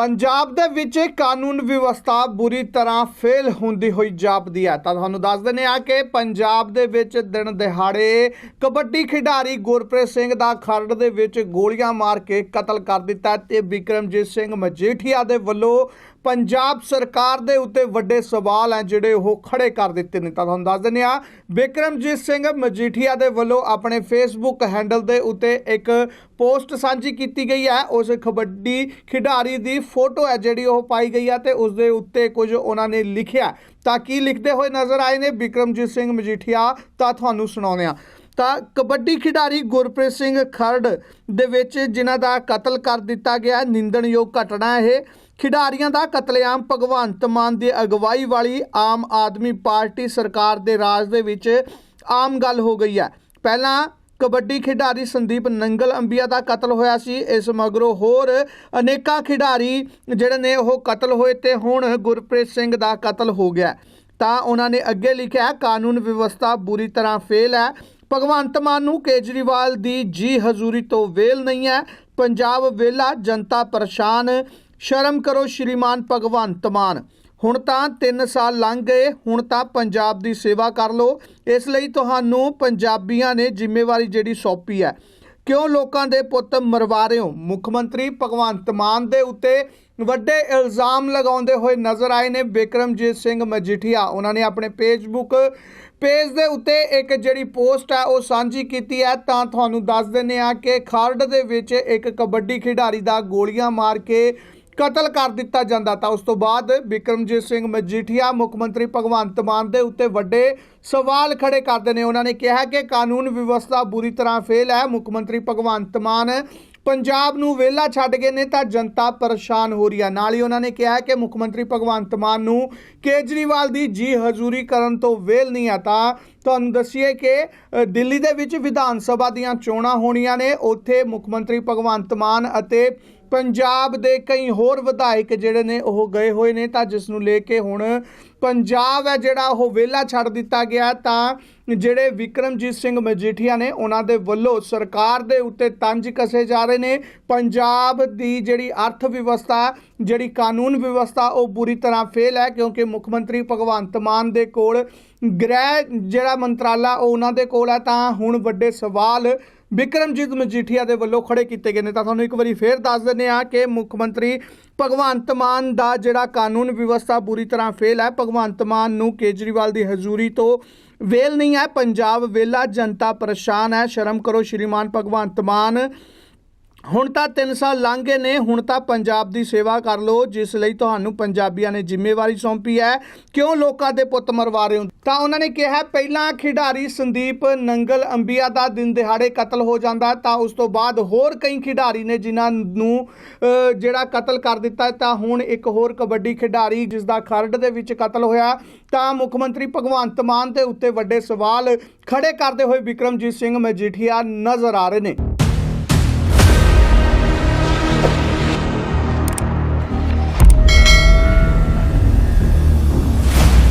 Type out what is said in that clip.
ਪੰਜਾਬ ਦੇ ਵਿੱਚ ਕਾਨੂੰਨ ਵਿਵਸਥਾ ਬੁਰੀ ਤਰ੍ਹਾਂ ਫੇਲ ਹੁੰਦੀ ਹੋਈ ਜਾਪਦੀ ਹੈ। ਤਾਂ ਤੁਹਾਨੂੰ ਦੱਸ ਦਿੰਦੇ ਆ ਕਿ ਪੰਜਾਬ ਦੇ ਵਿੱਚ ਦਿਨ ਦਿਹਾੜੇ ਕਬੱਡੀ ਖਿਡਾਰੀ ਗੁਰਪ੍ਰੀਤ ਸਿੰਘ ਦਾ ਖਰੜ ਦੇ ਵਿੱਚ ਗੋਲੀਆਂ ਮਾਰ ਕੇ ਕਤਲ ਕਰ ਦਿੱਤਾ ਤੇ ਵਿਕਰਮਜੀਤ ਸਿੰਘ ਮਜੀਠੀਆ ਦੇ ਵੱਲੋਂ ਪੰਜਾਬ ਸਰਕਾਰ ਦੇ ਉੱਤੇ ਵੱਡੇ ਸਵਾਲ ਹੈ ਜਿਹੜੇ ਉਹ ਖੜੇ ਕਰ ਦਿੱਤੇ ਨੇ। ਤਾਂ ਤੁਹਾਨੂੰ ਦੱਸ ਦਿੰਦੇ ਆ ਵਿਕਰਮਜੀਤ ਸਿੰਘ ਮਜੀਠੀਆ ਦੇ ਵੱਲੋਂ ਆਪਣੇ ਫੇਸਬੁੱਕ ਹੈਂਡਲ ਦੇ ਉੱਤੇ ਇੱਕ ਪੋਸਟ ਸਾਂਝੀ ਕੀਤੀ ਗਈ ਹੈ। ਉਸ ਕਬੱਡੀ ਖਿਡਾਰੀ ਦੀ ਫੋਟੋ ਹੈ ਜਿਹੜੀ ਉਹ ਪਾਈ ਗਈ ਹੈ ਤੇ ਉਸ ਦੇ ਉੱਤੇ ਕੁਝ ਉਹਨਾਂ ਨੇ ਲਿਖਿਆ। ਤਾਂ ਕੀ ਲਿਖਦੇ ਹੋਏ ਨਜ਼ਰ ਆਏ ਨੇ ਵਿਕਰਮਜੀਤ ਸਿੰਘ ਮਜੀਠੀਆ? ਤਾਂ ਤੁਹਾਨੂੰ ਸੁਣਾਉਂਦੇ ਆ ਤਾਂ ਕਬੱਡੀ ਖਿਡਾਰੀ ਗੁਰਪ੍ਰੀਤ ਸਿੰਘ ਖਰੜ ਦੇ ਵਿੱਚ ਜਿਨ੍ਹਾਂ ਦਾ ਕਤਲ ਕਰ ਦਿੱਤਾ ਗਿਆ ਨਿੰਦਣਯੋਗ ਘਟਨਾ ਇਹ। ਖਿਡਾਰੀਆਂ ਦਾ ਕਤਲੇਆਮ, ਭਗਵੰਤ ਮਾਨ ਦੀ ਅਗਵਾਈ ਵਾਲੀ ਆਮ ਆਦਮੀ ਪਾਰਟੀ ਸਰਕਾਰ ਦੇ ਰਾਜ ਦੇ ਵਿੱਚ ਆਮ ਗੱਲ ਹੋ ਗਈ ਹੈ। ਪਹਿਲਾਂ ਕਬੱਡੀ ਖਿਡਾਰੀ ਸੰਦੀਪ ਨੰਗਲ ਅੰਬੀਆ ਦਾ ਕਤਲ ਹੋਇਆ ਸੀ। ਇਸ ਮਗਰੋਂ ਹੋਰ ਅਨੇਕਾਂ ਖਿਡਾਰੀ ਜਿਹੜੇ ਨੇ ਉਹ ਕਤਲ ਹੋਏ ਤੇ ਹੁਣ ਗੁਰਪ੍ਰੀਤ ਸਿੰਘ ਦਾ ਕਤਲ ਹੋ ਗਿਆ ਤਾਂ ਉਹਨਾਂ ਨੇ ਅੱਗੇ ਲਿਖਿਆ, ਕਾਨੂੰਨ ਵਿਵਸਥਾ ਬੁਰੀ ਤਰ੍ਹਾਂ ਫੇਲ ਹੈ। ਭਗਵੰਤ ਮਾਨ ਨੂੰ ਕੇਜਰੀਵਾਲ ਦੀ ਜੀ ਹਜ਼ੂਰੀ ਤੋਂ ਵੇਲ ਨਹੀਂ ਹੈ। ਪੰਜਾਬ ਵੇਲਾ ਜਨਤਾ ਪਰੇਸ਼ਾਨ। ਸ਼ਰਮ ਕਰੋ ਸ਼੍ਰੀਮਾਨ ਭਗਵੰਤ ਮਾਨ। ਹੁਣ ਤਾਂ 3 ਸਾਲ ਲੰਘ ਗਏ, ਹੁਣ ਤਾਂ ਪੰਜਾਬ ਦੀ ਸੇਵਾ ਕਰ ਲਓ। ਇਸ ਲਈ ਤੁਹਾਨੂੰ ਪੰਜਾਬੀਆਂ ਨੇ ਜ਼ਿੰਮੇਵਾਰੀ ਜਿਹੜੀ ਸੌਂਪੀ ਹੈ। ਕਿਉਂ ਲੋਕਾਂ ਦੇ ਪੁੱਤ ਮਰਵਾ ਰਹੇ ਹੋ? ਮੁੱਖ ਮੰਤਰੀ ਭਗਵੰਤ ਮਾਨ ਦੇ ਉੱਤੇ ਵੱਡੇ ਇਲਜ਼ਾਮ ਲਗਾਉਂਦੇ ਹੋਏ ਨਜ਼ਰ ਆਏ ਨੇ ਬਿਕਰਮਜੀਤ ਸਿੰਘ ਮਜੀਠੀਆ। ਉਹਨਾਂ ਨੇ ਆਪਣੇ ਫੇਸਬੁੱਕ ਪੇਜ ਦੇ ਉੱਤੇ ਇੱਕ ਜਿਹੜੀ ਪੋਸਟ ਹੈ ਉਹ ਸਾਂਝੀ ਕੀਤੀ ਹੈ। ਤਾਂ ਤੁਹਾਨੂੰ ਦੱਸ ਦਿੰਨੇ ਆ ਕਿ ਖਰੜ ਦੇ ਵਿੱਚ ਇੱਕ ਕਬੱਡੀ ਖਿਡਾਰੀ ਦਾ ਗੋਲੀਆਂ ਮਾਰ ਕੇ ਕਤਲ ਕਰ ਦਿੱਤਾ ਜਾਂਦਾ ਤਾਂ ਉਸ ਤੋਂ ਬਾਅਦ ਬਿਕਰਮਜੀਤ ਸਿੰਘ ਮਜੀਠੀਆ ਮੁੱਖ ਮੰਤਰੀ ਭਗਵੰਤ ਮਾਨ ਦੇ ਉੱਤੇ ਵੱਡੇ ਸਵਾਲ ਖੜੇ ਕਰਦੇ ਨੇ। ਉਹਨਾਂ ਨੇ ਕਿਹਾ ਕਿ ਕਾਨੂੰਨ ਵਿਵਸਥਾ ਬੁਰੀ ਤਰ੍ਹਾਂ ਫੇਲ ਹੈ। ਮੁੱਖ ਮੰਤਰੀ ਭਗਵੰਤ ਮਾਨ ਪੰਜਾਬ ਨੂੰ ਵਿਹਲਾ ਛੱਡ ਗਏ ਨੇ ਤਾਂ ਜਨਤਾ ਪਰੇਸ਼ਾਨ ਹੋ ਰਹੀ ਹੈ। ਨਾਲ ਹੀ ਉਹਨਾਂ ਨੇ ਕਿਹਾ ਕਿ ਮੁੱਖ ਮੰਤਰੀ ਭਗਵੰਤ ਮਾਨ ਨੂੰ ਕੇਜਰੀਵਾਲ ਦੀ ਜੀ ਹਜ਼ੂਰੀ ਕਰਨ ਤੋਂ ਵੇਲ ਨਹੀਂ ਆਤਾ ਤੁਹਾਨੂੰ ਦੱਸੀਏ ਕਿ ਦਿੱਲੀ ਦੇ ਵਿੱਚ ਵਿਧਾਨ ਸਭਾ ਦੀਆਂ ਚੋਣਾਂ ਹੋਣੀਆਂ ਨੇ। ਉੱਥੇ ਮੁੱਖ ਮੰਤਰੀ ਭਗਵੰਤ ਮਾਨ ਅਤੇ ਪੰਜਾਬ ਦੇ ਕਈ ਹੋਰ ਵਿਧਾਇਕ ਜਿਹੜੇ ਨੇ, ਉਹ ਗਏ ਹੋਏ ਨੇ ਤਾਂ ਜਿਸ ਨੂੰ ਲੈ ਕੇ ਹੁਣ ਪੰਜਾਬ ਹੈ ਜਿਹੜਾ ਉਹ ਵਿਹਲਾ ਛੱਡ ਦਿੱਤਾ ਗਿਆ ਤਾਂ ਜਿਹੜੇ ਵਿਕਰਮਜੀਤ ਸਿੰਘ ਮਜੀਠੀਆ ਨੇ, ਉਹਨਾਂ ਦੇ ਵੱਲੋਂ ਸਰਕਾਰ ਦੇ ਉੱਤੇ ਤੰਜ ਕਸੇ ਜਾ ਰਹੇ ਨੇ। ਪੰਜਾਬ ਦੀ ਜਿਹੜੀ ਅਰਥ ਵਿਵਸਥਾ, ਜਿਹੜੀ ਕਾਨੂੰਨ ਵਿਵਸਥਾ, ਉਹ ਬੁਰੀ ਤਰ੍ਹਾਂ ਫੇਲ ਹੈ ਕਿਉਂਕਿ ਮੁੱਖ ਮੰਤਰੀ ਭਗਵੰਤ ਮਾਨ ਦੇ ਕੋਲ ਗ੍ਰਹਿ ਜਿਹੜਾ ਮੰਤਰਾਲਾ, ਉਹ ਉਹਨਾਂ ਦੇ ਕੋਲ ਹੈ। ਤਾਂ ਹੁਣ ਵੱਡੇ ਸਵਾਲ ਬਿਕਰਮਜੀਤ ਮਜੀਠੀਆ ਦੇ ਵੱਲੋਂ ਖੜੇ ਕੀਤੇ ਗਏ ਨੇ। ਤਾਂ ਤੁਹਾਨੂੰ ਇੱਕ ਵਾਰੀ ਫੇਰ ਦੱਸ ਦਿੰਦੇ ਆ ਕਿ ਮੁੱਖ ਮੰਤਰੀ ਭਗਵੰਤ ਮਾਨ ਦਾ ਜਿਹੜਾ ਕਾਨੂੰਨ ਵਿਵਸਥਾ ਬੁਰੀ ਤਰ੍ਹਾਂ ਫੇਲ ਹੈ। ਭਗਵੰਤ ਮਾਨ ਨੂੰ ਕੇਜਰੀਵਾਲ ਦੀ ਹਜ਼ੂਰੀ ਤੋਂ ਵੇਲ ਨਹੀਂ ਹੈ। ਪੰਜਾਬ ਵੇਲਾ ਜਨਤਾ ਪਰੇਸ਼ਾਨ ਹੈ। ਸ਼ਰਮ ਕਰੋ ਸ਼੍ਰੀਮਾਨ ਭਗਵੰਤ ਮਾਨ। ਹੁਣ ਤਾਂ 3 ਸਾਲ ਲੰਘ ਗਏ ਨੇ, ਹੁਣ ਤਾਂ ਪੰਜਾਬ ਦੀ ਸੇਵਾ ਕਰ ਲਓ, ਜਿਸ ਲਈ ਤੁਹਾਨੂੰ ਪੰਜਾਬੀਆਂ ਨੇ ਜ਼ਿੰਮੇਵਾਰੀ ਸੌਂਪੀ ਹੈ। ਕਿਉਂ ਲੋਕਾਂ ਦੇ ਪੁੱਤ ਮਰਵਾ ਰਹੇ ਹੋ? ਤਾਂ ਉਹਨਾਂ ਨੇ ਕਿਹਾ, ਪਹਿਲਾਂ ਖਿਡਾਰੀ ਸੰਦੀਪ ਨੰਗਲ ਅੰਬੀਆ ਦਾ ਦਿਨ ਦਿਹਾੜੇ ਕਤਲ ਹੋ ਜਾਂਦਾ, ਤਾਂ ਉਸ ਤੋਂ ਬਾਅਦ ਹੋਰ ਕਈ ਖਿਡਾਰੀ ਨੇ ਜਿਨ੍ਹਾਂ ਨੂੰ ਜਿਹੜਾ ਕਤਲ ਕਰ ਦਿੱਤਾ, ਤਾਂ ਹੁਣ ਇੱਕ ਹੋਰ ਕਬੱਡੀ ਖਿਡਾਰੀ ਜਿਸ ਦਾ ਖਰੜ ਦੇ ਵਿੱਚ ਕਤਲ ਹੋਇਆ। ਤਾਂ ਮੁੱਖ ਮੰਤਰੀ ਭਗਵੰਤ ਮਾਨ ਦੇ ਉੱਤੇ ਵੱਡੇ ਸਵਾਲ ਖੜੇ ਕਰਦੇ ਹੋਏ ਵਿਕਰਮਜੀਤ ਸਿੰਘ ਮਜੀਠੀਆ ਨਜ਼ਰ ਆ ਰਹੇ ਨੇ।